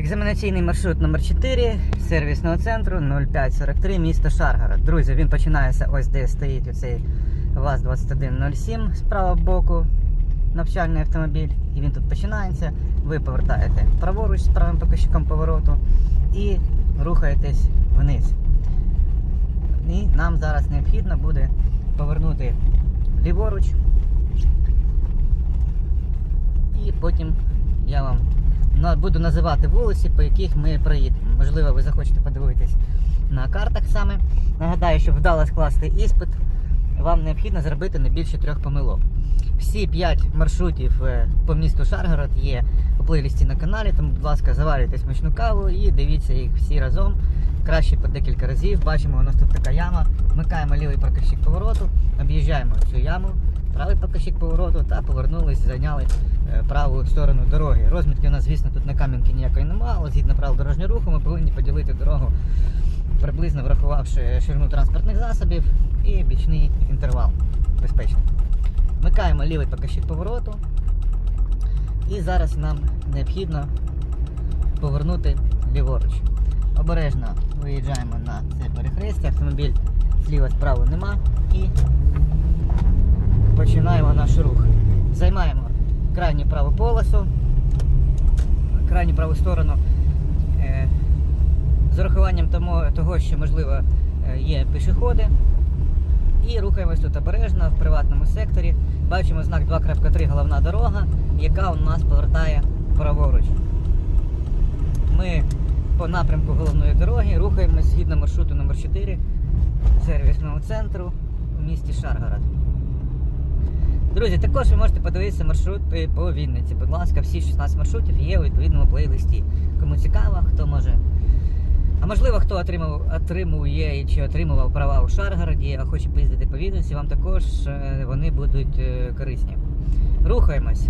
Екзаменаційний маршрут номер 4 сервісного центру 0543 місто Шаргород. Друзі, він починається ось де стоїть оцей ВАЗ-2107 з правого боку. Навчальний автомобіль, і він тут починається. Ви повертаєте праворуч з правим показчиком повороту і рухаєтесь вниз. І нам зараз необхідно буде повернути ліворуч. І потім я вам буду називати вулиці, по яких ми проїдемо. Можливо, ви захочете подивитись на картах саме. Нагадаю, щоб вдало скласти іспит, вам необхідно зробити не більше трьох помилок. Всі п'ять маршрутів е, по місту Шаргород є у плейлісті на каналі, тому, будь ласка, заварюйте смачну каву і дивіться їх всі разом. Краще по декілька разів. Бачимо, у нас тут така яма. Вмикаємо лівий показчик повороту, об'їжджаємо цю яму, правий показчик повороту та повернулись, зайняли е, праву сторону дороги. Розмітки у нас, звісно, тут на кам'янки ніякої немає, але згідно правил дорожнього руху ми повинні поділити дорогу, приблизно врахувавши ширину транспортних засобів і бічний інтервал. Безпечно. Вмикаємо лівий показчик повороту. І зараз нам необхідно повернути ліворуч. Обережно виїжджаємо на це перехрестя, автомобіль зліва справа нема і починаємо наш рух. Займаємо крайню праву полосу, крайню праву сторону. Е, з урахуванням того, що можливо е, є пішоходи. І рухаємось тут обережно в приватному секторі. Бачимо знак 2.3 головна дорога, яка у нас повертає праворуч. Ми по напрямку головної дороги рухаємось згідно маршруту номер 4 сервісного центру у місті Шаргород. Друзі, також ви можете подивитися маршрути по Вінниці. Будь ласка, всі 16 маршрутів є у відповідному плейлисті. Кому цікаво, хто може. А можливо, хто отримав, отримує чи отримував права у Шаргороді, а хоче поїздити по Вінниці, вам також е, вони будуть е, корисні. Рухаємось.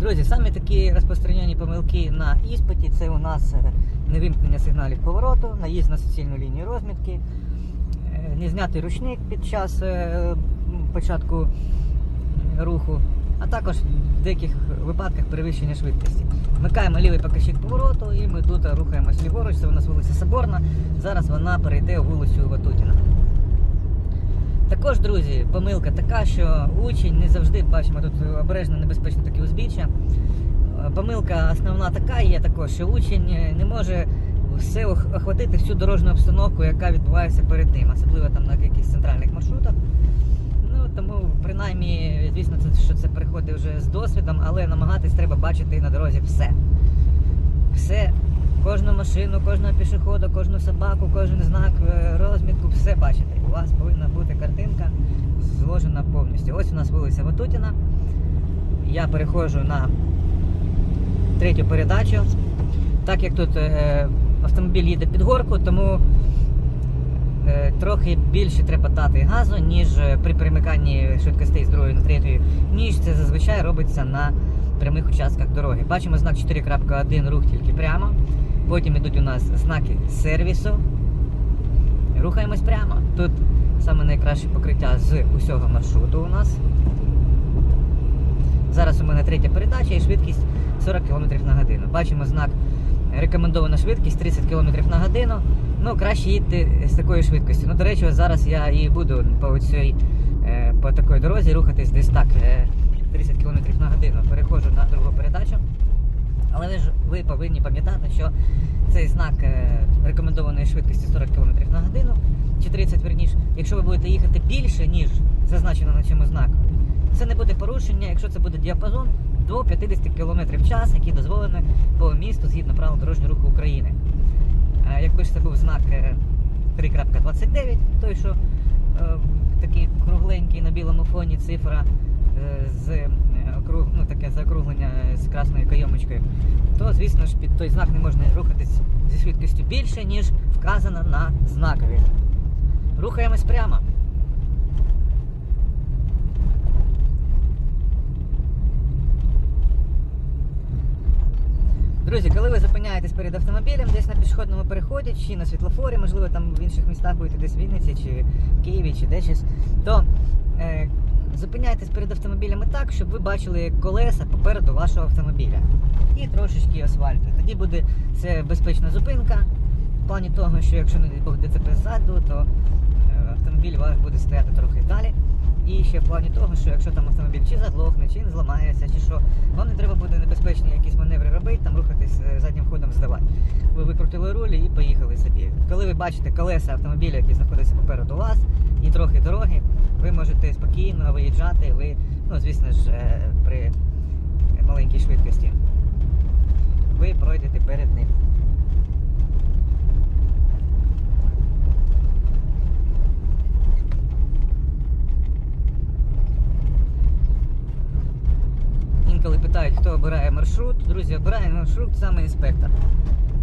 Друзі, самі такі розпространені помилки на іспиті це у нас е, невимкнення сигналів повороту, наїзд на суцільну лінію розмітки, незнятий ручник під час початку руху, а також в деяких випадках перевищення швидкості. Вмикаємо лівий показчик повороту і ми тут рухаємось ліворуч, це у нас вулиця Соборна, зараз вона перейде вулицю Ватутіна. Також, друзі, помилка така, що учень не завжди бачимо тут обережно небезпечні такі узбіччя. Е, Помилка основна така є також, що учень е, не може все охватити всю дорожню обстановку, яка відбувається перед ним, особливо там на якихось центральних маршрутах. Тому принаймні, звісно, це що це приходить вже з досвідом, але намагатись треба бачити на дорозі все. Все, кожну машину, кожного пішохода, кожну собаку, кожен знак, е, розмітку, все бачите. У вас повинна бути картинка зложена повністю. Ось у нас вулиця Ватутіна. Я переходжу на третю передачу. Так як тут е, автомобіль їде під горку, тому трохи більше треба дати газу, ніж е, при перемиканні швидкостей з другої на третю, ніж це зазвичай робиться на прямих участках дороги. Бачимо знак 4.1 рух тільки прямо. Потім йдуть у нас знаки сервісу. Рухаємось прямо. Тут саме найкраще покриття з усього маршруту у нас. Зараз у мене третя передача і швидкість 40 км на годину. Бачимо знак рекомендована швидкість 30 км на годину. Ну, краще їдьте з такою швидкістю. Ну, до речі, ось зараз я і буду по цій е, по такій дорозі рухатись десь так, е, 30 км на годину. Переходжу на другу передачу. Але ви ж ви повинні пам'ятати, що цей знак е, рекомендованої швидкості 40 км на годину, чи 30 верніше, якщо ви будете їхати більше, ніж зазначено на цьому знаку, це не буде порушення, якщо це буде діапазон до 50 км в час, який дозволений по місту згідно правил дорожнього руху України. Е, Якби ж це був знак е, 3.29, той, що е, такий кругленький на білому фоні цифра е, з е, ну, таке закруглення з красною кайомочкою, то звісно ж під той знак не можна рухатись зі швидкістю більше, ніж вказано на знакові. Рухаємось прямо. Друзі, коли ви зупиняєтесь перед автомобілем, десь на пішохідному переході чи на світлофорі, можливо, там в інших містах будете десь в Вінниці, чи в Києві, чи десь, то е, Зупиняйтесь перед автомобілями так, щоб ви бачили колеса попереду вашого автомобіля. І трошечки асфальту. Тоді буде це безпечна зупинка. В плані того, що якщо не Бог ДЦП ззаду, то е, автомобіль ваш буде стояти трохи ще в плані того, що якщо там автомобіль чи заглохне, чи не зламається, чи що, вам не треба буде небезпечні якісь маневри робити, там рухатись е, заднім ходом здавати. Ви викрутили руль і поїхали собі. Коли ви бачите колеса автомобіля, який знаходиться попереду вас, і трохи дороги, ви можете спокійно виїжджати, ви, ну звісно ж, е, при маленькій швидкості. Ви пройдете перед ним. Інколи питають, хто обирає маршрут. Друзі, обирає маршрут саме інспектор.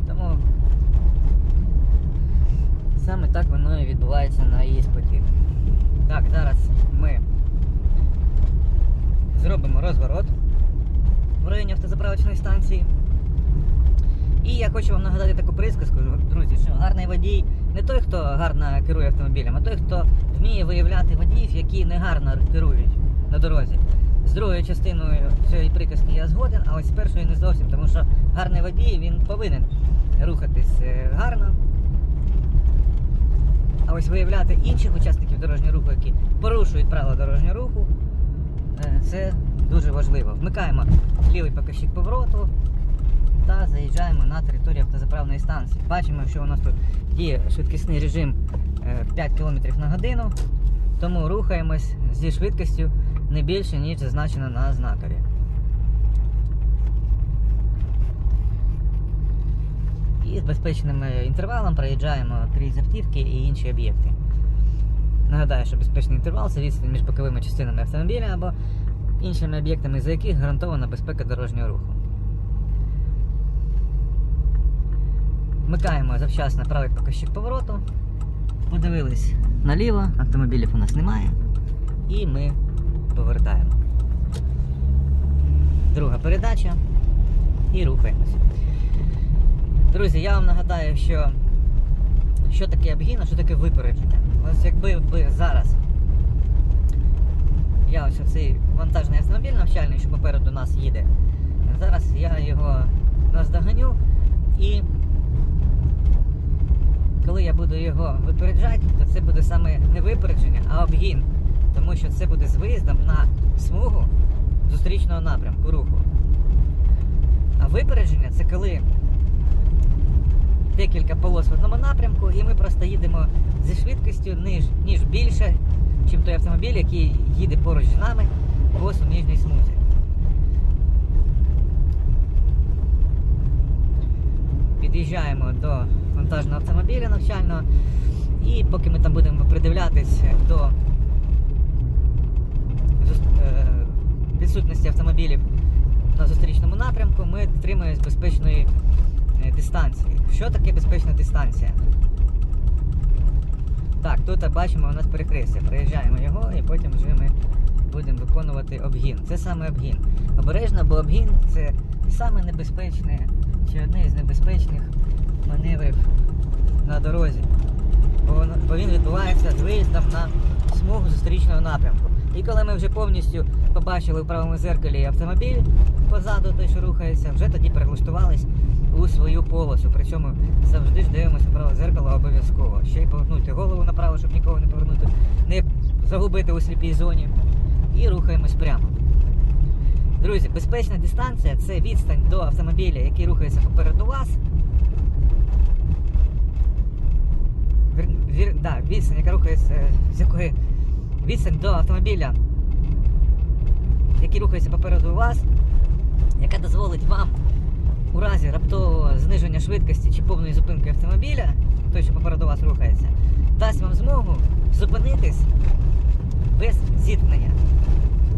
Тому саме так воно і відбувається на іспиті. Так, зараз ми зробимо розворот в районі автозаправочної станції. І я хочу вам нагадати таку присказку, друзі, що гарний водій не той, хто гарно керує автомобілем, а той, хто вміє виявляти водіїв, які негарно керують на дорозі. З другою частиною цієї приказки я згоден, а ось з першою не зовсім, тому що гарний водій він повинен рухатись е, гарно. А ось виявляти інших учасників дорожнього руху, які порушують правила дорожнього руху, е, це дуже важливо. Вмикаємо лівий покажчик повороту та заїжджаємо на територію автозаправної станції. Бачимо, що у нас тут діє швидкісний режим е, 5 км на годину, тому рухаємось зі швидкістю не більше, ніж зазначено на знакові. І з безпечним е, інтервалом проїжджаємо крізь автівки і інші об'єкти. Нагадаю, що безпечний інтервал це відстань між боковими частинами автомобіля або іншими об'єктами, за яких гарантована безпека дорожнього руху. Вмикаємо завчасно правий покажчик повороту. Подивились наліво, автомобілів у нас немає. І ми повертаємо. Друга передача. І рухаємося. Друзі, я вам нагадаю, що що таке обгін, а що таке випередження. Ось якби ви зараз я ось оцей вантажний автомобіль навчальний, що попереду нас їде. Зараз я його наздоганю і коли я буду його випереджати, то це буде саме не випередження, а обгін. Тому що це буде з виїздом на смугу зустрічного напрямку руху. А випередження це коли декілька полос в одному напрямку, і ми просто їдемо зі швидкістю ніж, ніж більше, ніж той автомобіль, який їде поруч з нами по суміжній смузі. Під'їжджаємо до вантажного автомобіля навчального, і поки ми там будемо придивлятись до зус- е, відсутності автомобілів на зустрічному напрямку, ми дотримуємось безпечної е, дистанції. Що таке безпечна дистанція? Так, тут бачимо у нас перехрестя. Проїжджаємо його і потім вже ми будемо виконувати обгін. Це саме обгін. Обережно, бо обгін це саме небезпечне чи одне із небезпечних маневрів на дорозі. Бо він відбувається з виїздом на смугу зустрічного напрямку. І коли ми вже повністю побачили в правому зеркалі автомобіль позаду, той, що рухається, вже тоді перелаштувались у свою полосу. Причому завжди ж дивимося в праве зеркало обов'язково. Ще й повернути голову направо, щоб нікого не повернути, не загубити у сліпій зоні. І рухаємось прямо. Друзі, безпечна дистанція це відстань до автомобіля, який рухається попереду вас. Вір, вір, да, відстань, яка рухається, е, з якої відстань до автомобіля, який рухається попереду вас, яка дозволить вам у разі раптового зниження швидкості чи повної зупинки автомобіля, той, що попереду вас рухається, дасть вам змогу зупинитись без зіткнення.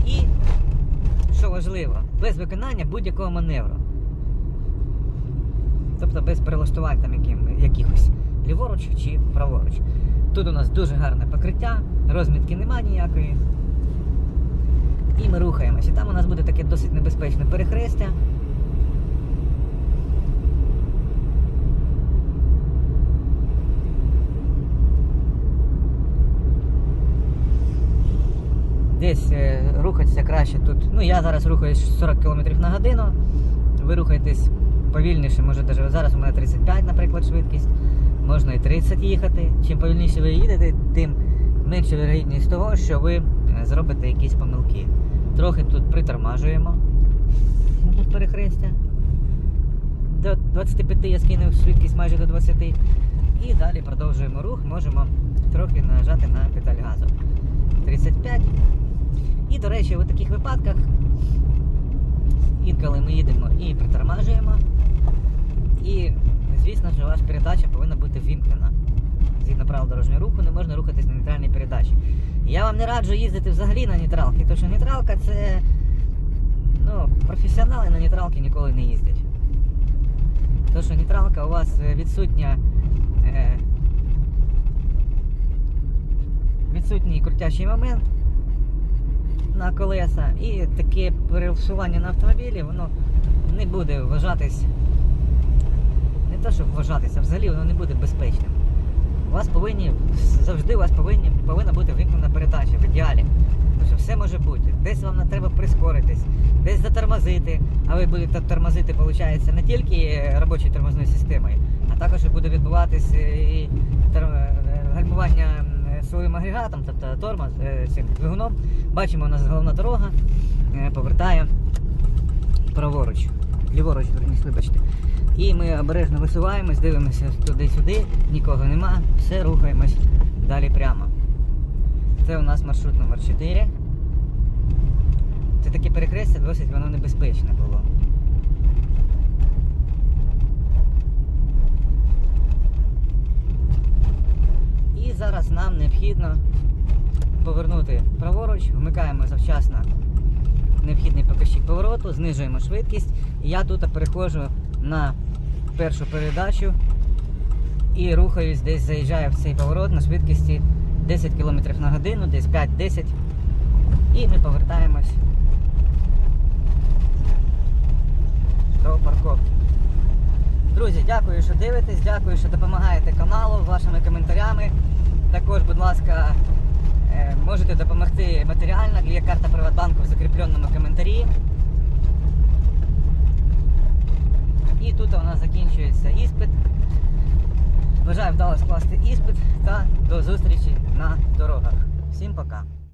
І, що важливо, без виконання будь-якого маневру. Тобто без перелаштувань там яким, якихось ліворуч чи праворуч. Тут у нас дуже гарне покриття, розмітки нема ніякої. І ми рухаємось. І там у нас буде таке досить небезпечне перехрестя. Десь е, рухатися краще тут. Ну я зараз рухаюсь 40 км на годину. Ви рухаєтесь повільніше, може навіть зараз у мене 35, наприклад, швидкість. Можна і 30 їхати. Чим повільніше ви їдете, тим менша вірогідність того, що ви е, зробите якісь помилки. Трохи тут притормажуємо. Ну, тут перехрестя. До 25 я скинув швидкість майже до 20. І далі продовжуємо рух, можемо трохи нажати на педаль газу. 35. І, до речі, у таких випадках, інколи ми їдемо і притормажуємо. І, звісно ж, ваша передача повинна бути вімкнена. Згідно правил дорожнього руху, не можна рухатись на нейтральній передачі. Я вам не раджу їздити взагалі на нейтралки, тому що нейтралка це. Ну, професіонали на нейтралки ніколи не їздять. Тому що нейтралка у вас е, відсутня. Е, відсутній крутящий момент на колеса і таке пересування на автомобілі, воно не буде вважатись. Не те, що вважатися, взагалі воно не буде безпечним. У вас повинні завжди у вас повинні, повинна бути вимкнена передача в ідеалі. Тому що все може бути. Десь вам треба прискоритись, десь затормозити, а ви будете тормозити, виходить, не тільки робочою тормозною системою, а також буде відбуватись і тор- е, гальмування е, своїм агрегатом, тобто тормоз е, цим двигуном. Бачимо, у нас головна дорога е, повертає праворуч, ліворуч, вибачте. І ми обережно висуваємось, дивимося туди-сюди, нікого нема, все рухаємось далі прямо. Це у нас маршрут номер 4. Це таке перехрестя, досить воно небезпечне було. І зараз нам необхідно повернути праворуч, вмикаємо завчасно необхідний показчик повороту, знижуємо швидкість. І я тут переходжу на першу передачу і рухаюсь, десь заїжджаю в цей поворот на швидкості 10 км на годину, десь 5-10. І ми повертаємось до парковки. Друзі, дякую, що дивитесь, дякую, що допомагаєте каналу вашими коментарями. Також, будь ласка, е, можете допомогти матеріально. Є карта Приватбанку в закріпленому коментарі. І тут у нас закінчується іспит. Бажаю вдало скласти іспит та до зустрічі на дорогах. Всім пока!